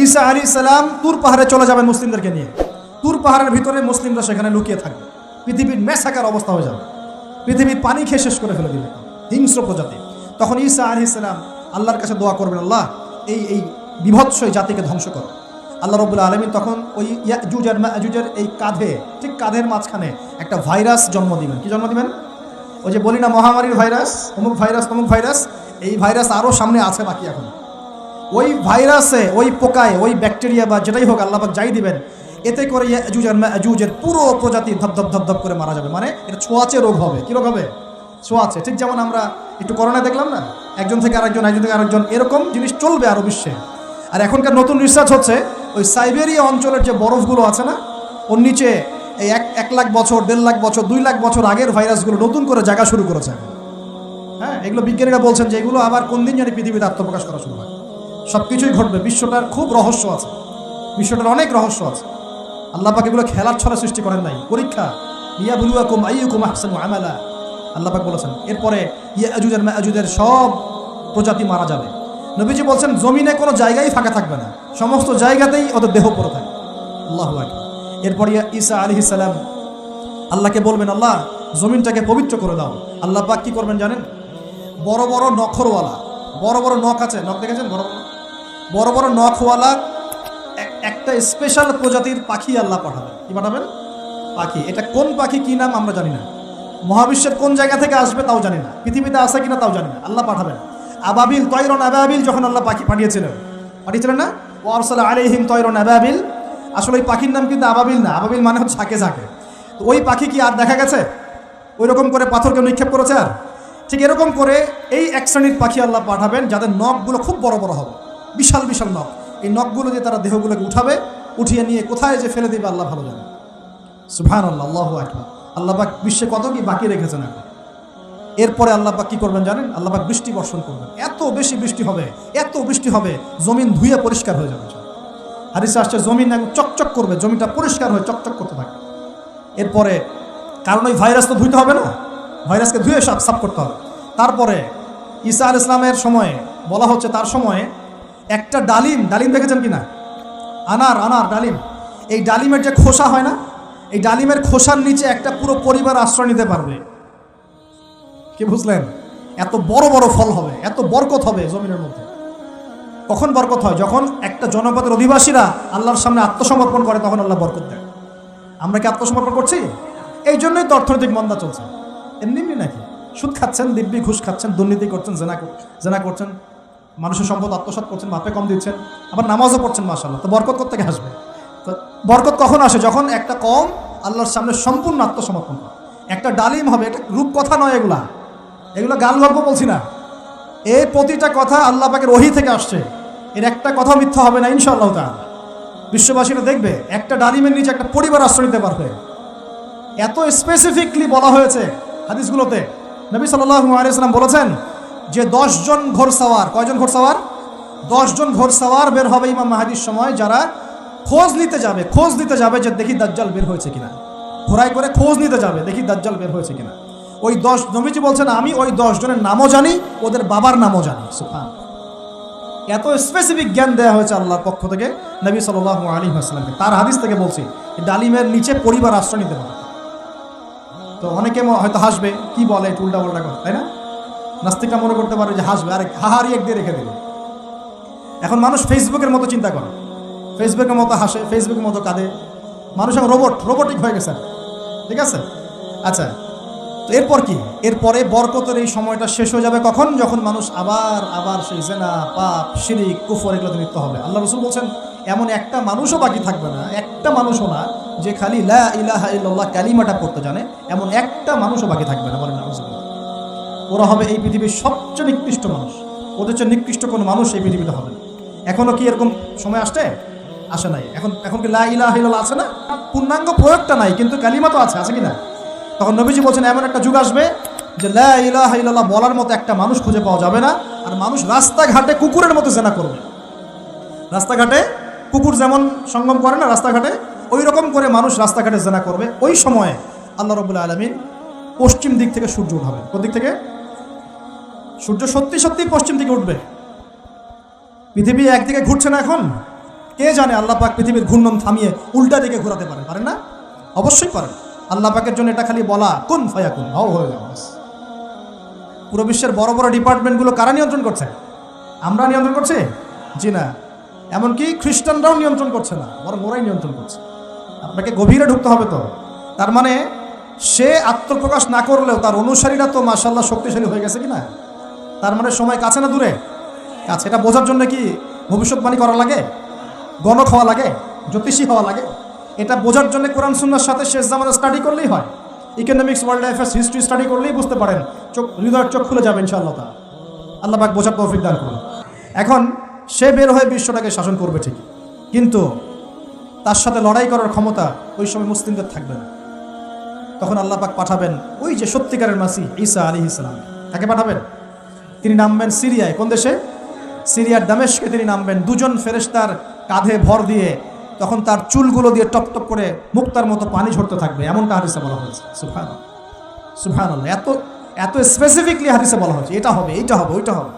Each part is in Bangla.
ঈসা আলী সালাম তুর পাহাড়ে চলে যাবেন মুসলিমদেরকে নিয়ে। তুর পাহাড়ের ভিতরে মুসলিমরা সেখানে লুকিয়ে থাকবে। পৃথিবীর মেসাকার অবস্থা হয়ে যাবে। পৃথিবীর পানি খেয়ে শেষ করে ফেলে দিবে। হিংস্র প্রজাতি। তখন ঈসা আলী সালাম আল্লাহর কাছে দোয়া করবেন, আল্লাহ, এই এই বিভৎস এই জাতিকে ধ্বংস করো। আল্লাহ রবুল্লা আলমিন তখন ওই ইয়াজুজ আর মাজুজের এই কাঁধে, ঠিক কাঁধের মাঝখানে একটা ভাইরাস জন্ম দিবেন। কি জন্ম দিবেন? ওই যে বলি না, মহামারীর ভাইরাস, অমুক ভাইরাস, তমুক ভাইরাস, এই ভাইরাস আরও সামনে আছে বাকি এখন। ওই ভাইরাসে, ওই পোকায়, ওই ব্যাকটেরিয়া বা যেটাই হোক আল্লাপাক যাই দিবেন, এতে করে ইয়াজুজ আর পুরো প্রজাতি ধপ ধপ ধপ ধপ করে মারা যাবে। মানে এটা ছোঁয়াচে রোগ হবে। কী রোগ হবে? ছোঁয়াচে। ঠিক যেমন আমরা একটু করোনা দেখলাম না? একজন থেকে আরেকজন, একজন থেকে আরেকজন, এরকম জিনিস চলবে আরও বিশ্বে। আর এখনকার নতুন রিসার্চ হচ্ছে, ওই সাইবেরিয়া অঞ্চলের যে বরফগুলো আছে না, ওর নিচে এই এক এক লাখ বছর, দেড় লাখ বছর, দুই লাখ বছর আগের ভাইরাসগুলো নতুন করে জায়গা শুরু করেছে। হ্যাঁ এগুলো বিজ্ঞানীরা বলছেন যে এগুলো আবার কোন দিন জানি পৃথিবীতে আত্মপ্রকাশ করা শুরু হয়। সব কিছুই ঘটবে। বিশ্বটার খুব রহস্য আছে। বিশ্বটার অনেক রহস্য আছে। আল্লাহ পাক এগুলো খেলার ছড়া সৃষ্টি করেন নাই। পরীক্ষা। ইয়া বুলুয়া কুম আইয়ু কুম আহসানু আমালা। আল্লাহ পাক বলেছেন, এরপরে ইয়া আজুদের সব প্রজাতি মারা যাবে। নবীজি বলছেন, জমিনে কোনো জায়গায় ফাঁকা থাকবে না। সমস্ত জায়গাতেই ওদের দেহ পড়ে থাকবে আল্লাহ এরপর ইয়া ঈসা আলী সালাম, আল্লাহকে বলবেন, আল্লাহ, জমিনটাকে পবিত্র করে দাও। আল্লাহ পাক কি করবেন জানেন? বড় বড় নখরওয়ালা। বড় বড় নখ আছে। নখ দেখেছেন? বড় বড় বড় বড় নখওয়ালা একটা স্পেশাল প্রজাতির পাখি আল্লাহ পাঠাবেন। কি পাঠাবেন? পাখি। এটা কোন পাখি, কি নাম আমরা জানি না। মহাবিশ্বের কোন জায়গা থেকে আসবে তাও জানি না। পৃথিবীতে আছে কিনা তাও জানি না। আল্লাহ পাঠাবেন। আবাবিল তৈরন আবাবিল যখন আল্লাহ পাখি পাঠিয়েছিলেন। পাঠিয়েছিলেন না? ও আরসালা আলাইহিম তৈরন আবাবিল। আসলে ওই পাখির নাম কিন্তু আবাবিল না। আবাবিল মানে হচ্ছে ঝাঁকে ঝাঁকে। তো ওই পাখি কি আর দেখা গেছে? ওই রকম করে পাথরকে নিক্ষেপ করেছে আর? ঠিক এরকম করে এই এক শ্রেণির পাখি আল্লাহ পাঠাবেন যাদের নখগুলো খুব বড় বড় হবে। বিশাল বিশাল নখ। এই নখগুলো দিয়ে তারা দেহগুলোকে উঠাবে, উঠিয়ে নিয়ে কোথায় যে ফেলে দেবে আল্লাহ ভালো জানে। সুবহান আল্লাহ আল্লাহ আকবার আল্লাহবাক বিশ্বে কত কি বাকি রেখেছেন এখন? এরপরে আল্লাহ পাক কি করবেন জানেন? আল্লাহ পাক বৃষ্টি বর্ষণ করবেন। এত বেশি বৃষ্টি হবে, এত বৃষ্টি হবে, জমিন ধুয়ে পরিষ্কার হয়ে যাবে হারিসে আসছে, জমিন একদম চকচক করবে, জমিটা পরিষ্কার হয়ে চকচক করতে থাকে এরপরে, কারণ ওই ভাইরাস তো ধুইতে হবে না? ভাইরাসকে ধুয়ে সাফ সাফ করতে হবে। তারপরে, ঈসা আল ইসলামের সময়ে, বলা হচ্ছে তার সময়ে একটা ডালিম ডালিম দেখেছেন কি না আনার আনার ডালিম। এই ডালিমের যে খোসা হয় না, এই ডালিমের খোসার নিচে একটা পুরো পরিবার আশ্রয় নিতে পারবে। কি বুঝলেন? এত বড় বড় ফল হবে, এত বরকত হবে জমিনের মধ্যে। কখন বরকত হয়? যখন একটা জনপদের অধিবাসীরা আল্লাহর সামনে আত্মসমর্পণ করে, তখন আল্লাহ বরকত দেয়। আমরা কি আত্মসমর্পণ করছি? এই জন্যই তো অর্থনৈতিক মন্দা চলছে। এমনি নাকি? সুদ খাচ্ছেন, দিব্যি ঘুষ খাচ্ছেন, দুর্নীতি করছেন, জেনা জেনা করছেন। মানুষের সম্পদ আত্মসাৎ করছেন, মাপে কম দিচ্ছেন, আবার নামাজও পড়ছেন মাসাল্লাহ তো বরকত থেকে আসবে? তো বরকত কখন আসে? যখন একটা কম আল্লাহর সামনে সম্পূর্ণ আত্মসমর্পণ করে। একটা ডালিম হবে, এটা রূপকথা নয় এগুলা। এগুলো গান গল্প বলছি না। এই প্রতিটা কথা আল্লাহ পাকের ওহি থেকে আসছে। এর একটা কথা মিথ্যা হবে না, ইনশাআল্লাহ তাআলা। বিশ্ববাসীরা দেখবে, একটা ডালিমের নিচে একটা পরিবার আশ্রয় নিতে পারবে। এত স্পেসিফিকলি বলা হয়েছে হাদিসগুলোতে। নবী আলাইহি সাল্লাম বলেছেন যে দশজন ঘোড়সাওয়ার, কয়জন ঘোড়সাওয়ার? দশজন ঘোড়সাওয়ার বের হবে ইমাম মাহাদির সময় যারা খোঁজ নিতে যাবে, খোঁজ নিতে যাবে যে দেখি দাজ্জাল বের হয়েছে কিনা। ঘোড়ায় করে খোঁজ নিতে যাবে, দেখি দাজ্জাল বের হয়েছে কিনা। ওই দশ, নবীজি বলছেন, আমি ওই দশজনের নামও জানি, ওদের বাবার নামও জানি। সুফান এত স্পেসিফিক জ্ঞান দেওয়া হয়েছে আল্লাহর পক্ষ থেকে নবী সাল্লাহ আলী আসলামকে তার হাদিস থেকে বলছি ডালিমের নিচে পরিবার আশ্রয় নিতে পারে। তো অনেকে হয়তো হাসবে, কি বলে উল্টা পাল্টা কথা, তাই না? নাস্তিকরা মনে করতে পারে যে হাসবে, আরে হাহারি এক দিয়ে রেখে দেবে এখন মানুষ ফেসবুকের মতো চিন্তা করে। ফেসবুকের মতো হাসে ফেসবুকের মতো কাঁদে। মানুষ এখন রোবট রোবটিক হয়ে গেছে। ঠিক আছে? আচ্ছা তো এরপর কি? এরপরে বরকতের এই সময়টা শেষ হয়ে যাবে কখন? যখন মানুষ আবার আবার সেই জেনা, পাপ, শিরিক, কুফর এগুলোতে লিপ্ত হবে। আল্লাহ রসুল বলছেন, এমন একটা মানুষও বাকি থাকবে না, একটা মানুষও না যে খালি লা ইলাহা ইল্লাল্লাহ কালিমাটা পড়তে জানে, এমন একটা মানুষও বাকি থাকবে না, বলেন। ওরা হবে এই পৃথিবীর সবচেয়ে নিকৃষ্ট মানুষ। ওদের চেয়ে নিকৃষ্ট কোনো মানুষ এই পৃথিবীতে হবে না। এখনও কি এরকম সময় আসছে? আসে নাই। এখন এখন কি লা ইলাহা ইল্লাল্লাহ আছে না? পূর্ণাঙ্গ প্রয়োগটা নাই, কিন্তু কালিমা তো আছে আছে কি না? তখন নবীজি বলছেন, এমন একটা যুগ আসবে যে লা ইলাহা ইল্লাল্লাহ বলার মতো একটা মানুষ খুঁজে পাওয়া যাবে না, আর মানুষ রাস্তাঘাটে কুকুরের মতো জেনা করবে। রাস্তাঘাটে কুকুর যেমন সঙ্গম করে না রাস্তাঘাটে ওই রকম করে মানুষ রাস্তাঘাটে জেনা করবে। ওই সময়ে আল্লাহ রবুল্লা আলমিন পশ্চিম দিক থেকে সূর্য উঠাবে কোন দিক থেকে? সূর্য সত্যি সত্যি পশ্চিম দিকে উঠবে। পৃথিবী একদিকে ঘুরছে না এখন। কে জানে আল্লাহ পাক পৃথিবীর ঘূর্ণন থামিয়ে উল্টা দিকে ঘোরাতে পারে। পারেন না? অবশ্যই পারেন। আল্লাহ পাকের জন্য এটা খালি বলা, কোন ফয়া কোন হও হয়ে ব্যাস। পুরো বিশ্বের বড় বড় ডিপার্টমেন্টগুলো কারা নিয়ন্ত্রণ করছে? আমরা নিয়ন্ত্রণ করছি? জি না। এমনকি খ্রিস্টানরাও নিয়ন্ত্রণ করছে না, বরং ওরাই নিয়ন্ত্রণ করছে। আপনাকে গভীরে ঢুকতে হবে তো। তার মানে সে আত্মপ্রকাশ না করলেও তার অনুসারীরা তো মাসাল্লাহ শক্তিশালী হয়ে গেছে কি না তার মানে সময় কাছে না দূরে? কাছে, এটা বোঝার জন্য কি ভবিষ্যৎবাণী করা লাগে? গণক হওয়া লাগে? জ্যোতিষী হওয়া লাগে? এটা বোঝার জন্য কোরআন সুন্নার সাথে শেষ জামানা স্টাডি করলেই হয়। Economics world affairs history study করলেই বুঝতে পারেন। চোখ, হৃদয়ের চোখ খুলে যাবে ইনশাআল্লাহ তা আল্লাহ বোঝার তৌফিক দান করুন। এখন, সে বের হয়ে বিশ্বটাকে শাসন করবে ঠিকই। কিন্তু তার সাথে লড়াই করার ক্ষমতা ওই সময় মুসলিমদের থাকবে না। তখন আল্লাহ পাক পাঠাবেন ওই যে সত্যিকারের মাসি ঈসা আলী ইসলাম তাকে পাঠাবেন? তিনি নামবেন সিরিয়ায়। কোন দেশে? সিরিয়ার দামেশকে তিনি নামবেন। দুজন ফেরেস্তার কাঁধে ভর দিয়ে তখন তার চুলগুলো দিয়ে টপ টপ করে মুক্তার মতো পানি ঝরতে থাকবে। এমনটা হাদিসে বলা হয়েছে। সুফান সুফান এত এত স্পেসিফিকলি হাদিসে বলা হয়েছে। এটা হবে, এইটা হবে, ওইটা হবে।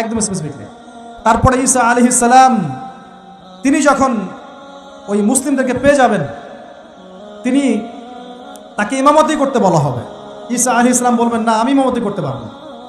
একদম স্পেসিফিকলি তারপরে ঈসা আলী সালাম, তিনি যখন ওই মুসলিমদেরকে পেয়ে যাবেন, তিনি তাকে ইমামতি করতে বলা হবে। ঈসা আলী ইসলাম বলবেন, না, আমি ইমামতি করতে পারব না।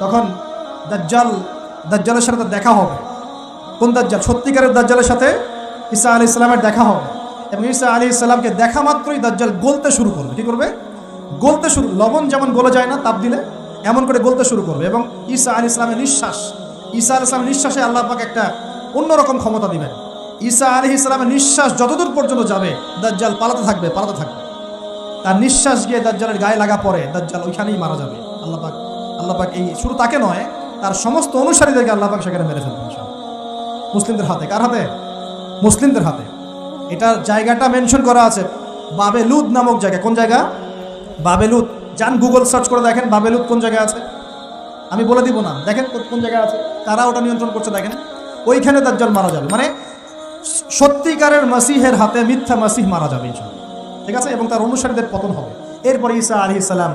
তখন দাজ্জাল, দাজ্জালের সাথে দেখা হবে। কোন দাজ্জাল? সত্যিকারের দাজ্জালের সাথে ঈসা আলী ইসলামের দেখা হবে। এবং ঈসা আলী ইসলামকে দেখা মাত্রই দাজ্জাল গলতে শুরু করবে। কী করবে? গলতে শুরু, লবণ যেমন গলে যায় না তাপ দিলে, এমন করে গলতে শুরু করবে। এবং ঈসা আলী ইসলামের নিঃশ্বাস, ঈসা আলী ইসলামের নিঃশ্বাসে আল্লাহ পাক একটা অন্যরকম ক্ষমতা দিবেন। ঈসা আলী ইসলামের নিঃশ্বাস যতদূর পর্যন্ত যাবে, দাজ্জাল পালাতে থাকবে পালাতে থাকবে। তার নিঃশ্বাস গিয়ে দাজ্জালের গায়ে লাগা পরে দাজ্জাল ওইখানেই মারা যাবে। আল্লাহ পাক আল্লাহ পাক এই শুরু তাকে নয়, তার সমস্ত অনুসারীদেরকে আল্লাহ পাক সেখানে মেরে ফেলবেন। মুসলিমদের হাতে, কার হাতে? মুসলিমদের হাতে। এটার জায়গাটা মেনশন করা আছে বাবেলুদ নামক জায়গা কোন জায়গা? বাবেলুদ। যান গুগল সার্চ করে দেখেন বাবেলুদ কোন জায়গায় আছে। আমি বলে দিব না, দেখেন কোন- জায়গায় আছে। তারা ওটা নিয়ন্ত্রণ করছে, দেখেন। ওইখানে তার জল মারা যাবে। মানে সত্যিকারের মাসিহের হাতে মিথ্যা মাসিহ মারা যাবে ঠিক আছে? এবং তার অনুসারীদের পতন হবে। এরপরে ঈসা আলী ইসালাম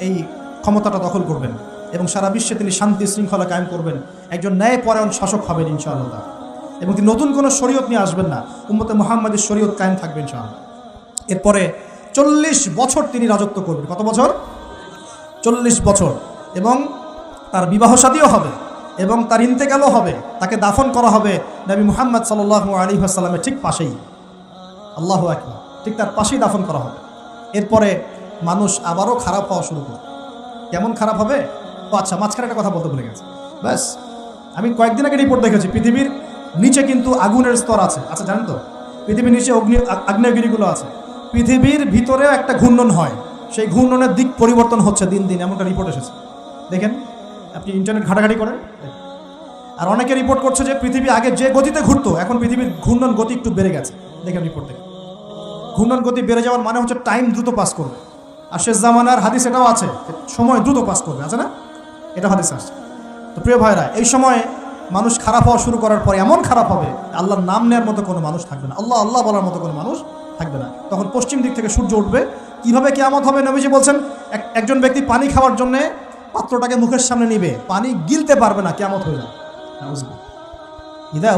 এই ক্ষমতাটা দখল করবেন এবং সারা বিশ্বে তিনি শান্তি শৃঙ্খলা কায়েম করবেন। একজন ন্যায়পরায়ণ শাসক হবেন ইনশাআল্লাহ। এবং তিনি নতুন কোনো শরীয়ত নিয়ে আসবেন না। উম্মতে মোহাম্মদের শরীয়ত কায়েম থাকবে ইনশাআল্লাহ। এরপরে চল্লিশ বছর তিনি রাজত্ব করবেন। কত বছর? চল্লিশ বছর। এবং তার বিবাহ সাদীও হবে এবং তার ইন্তেকালও হবে। তাকে দাফন করা হবে নবী মুহাম্মদ সাল্লাহ আলী আসাল্লামের ঠিক পাশেই। আল্লাহ আকবার। ঠিক তার পাশেই দাফন করা হবে। এরপরে মানুষ আবারও খারাপ হওয়া শুরু করবে। কেমন খারাপ হবে? ও আচ্ছা মাঝখানে একটা কথা বলতে ভুলে গেছে। ব্যাস, আমি কয়েকদিন আগে রিপোর্ট দেখেছি, পৃথিবীর নিচে কিন্তু আগুনের স্তর আছে। আচ্ছা জানেন তো? পৃথিবীর নিচে অগ্নি আগ্নেয়গিরিগুলো আছে। পৃথিবীর ভিতরেও একটা ঘূর্ণন হয়। সেই ঘূর্ণনের দিক পরিবর্তন হচ্ছে দিন দিন। এমনটা রিপোর্ট এসেছে। দেখেন, আপনি ইন্টারনেট ঘাটাঘাটি করেন আর অনেকে রিপোর্ট করছে যে পৃথিবী আগে যে গতিতে ঘুরতো, এখন পৃথিবীর ঘূর্ণন গতি একটু বেড়ে গেছে। দেখেন রিপোর্ট থেকে ঘূর্ণন গতি বেড়ে যাওয়ার মানে হচ্ছে টাইম দ্রুত পাস করবে। আর শেষ জামানার হাদিস এটাও আছে সময় দ্রুত পাস করবে, আছে না? এটা হাদিস আসছে তো প্রিয় ভাইরা, এই সময়ে মানুষ খারাপ হওয়া শুরু করার পরে এমন খারাপ হবে আল্লাহর নাম নেওয়ার মতো কোনো মানুষ থাকবে না। আল্লাহ আল্লাহ বলার মতো কোনো মানুষ থাকবে না। তখন পশ্চিম দিক থেকে সূর্য উঠবে। কীভাবে কেয়ামত হবে নবীজি বলছেন একজন ব্যক্তি পানি খাওয়ার জন্যে পাত্রটাকে মুখের সামনে নিবে, পানি গিলতে পারবে না কেমত হয়ে যাবে। ইদা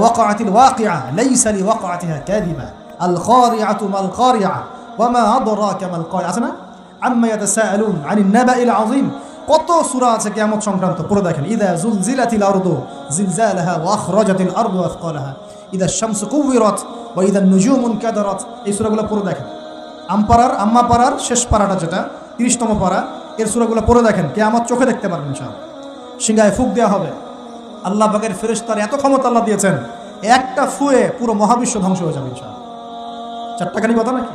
মাল মা আছে না? আম্মায়াতে সালুন আনি নাবা ইল আজিম কত সুরা আছে কেমন সংক্রান্ত? পড়ে দেখেন। ইদা জুল জিলাতিল আরদু জিলজালাহা ওয়া আখরাজাতিল আরদু আফকালাহা ইদা শামসু কুবিরাত ওয়া ইদা নুজুমুন কাদারাত। এই সূরাগুলো পড়ে দেখেন। আমপারার আম্মাপারার শেষ পারাটা যেটা, তিরিশতম পারা এর সূরাগুলো পড়ে দেখেন। কে আমার চোখে দেখতে পারবেন ইনশাআল্লাহ। সিংহায় ফুক দেওয়া হবে। আল্লাহ বাগের ফেরেশতার এত ক্ষমতা আল্লাহ দিয়েছেন, একটা ফুয়ে পুরো মহাবিশ্ব ধ্বংস হয়ে যাবে ইনশাআল্লাহ। চারটাখানি কথা নাকি?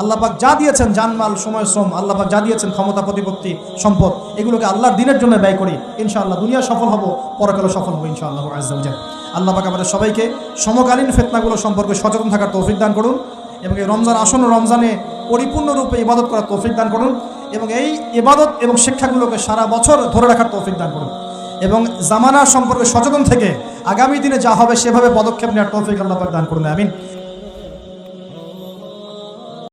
আল্লাহ পাক যা দিয়েছেন, জানমাল, সময়, শ্রম, আল্লাহ পাক যা দিয়েছেন, ক্ষমতা, প্রতিপত্তি, সম্পদ, এগুলোকে আল্লাহর দিনের জন্য ব্যয় করি, ইনশাআল্লাহ দুনিয়া সফল হব পরকালে সফল হব, ইনশাআল্লাহ আজ্জাউজাল আল্লাহ পাক আমাদের সবাইকে সমকালীন ফেতনাগুলো সম্পর্কে সচেতন থাকার তৌফিক দান করুন এবং এই রমজান আসন্ন রমজানে পরিপূর্ণরূপে ইবাদত করার তৌফিক দান করুন এবং এই ইবাদত এবং শিক্ষাগুলোকে সারা বছর ধরে রাখার তৌফিক দান করুন। এবং জামানা সম্পর্কে সচেতন থেকে আগামী দিনে যা হবে সেভাবে পদক্ষেপ নেওয়ার তৌফিক আল্লাহ দান করুন, আমিন।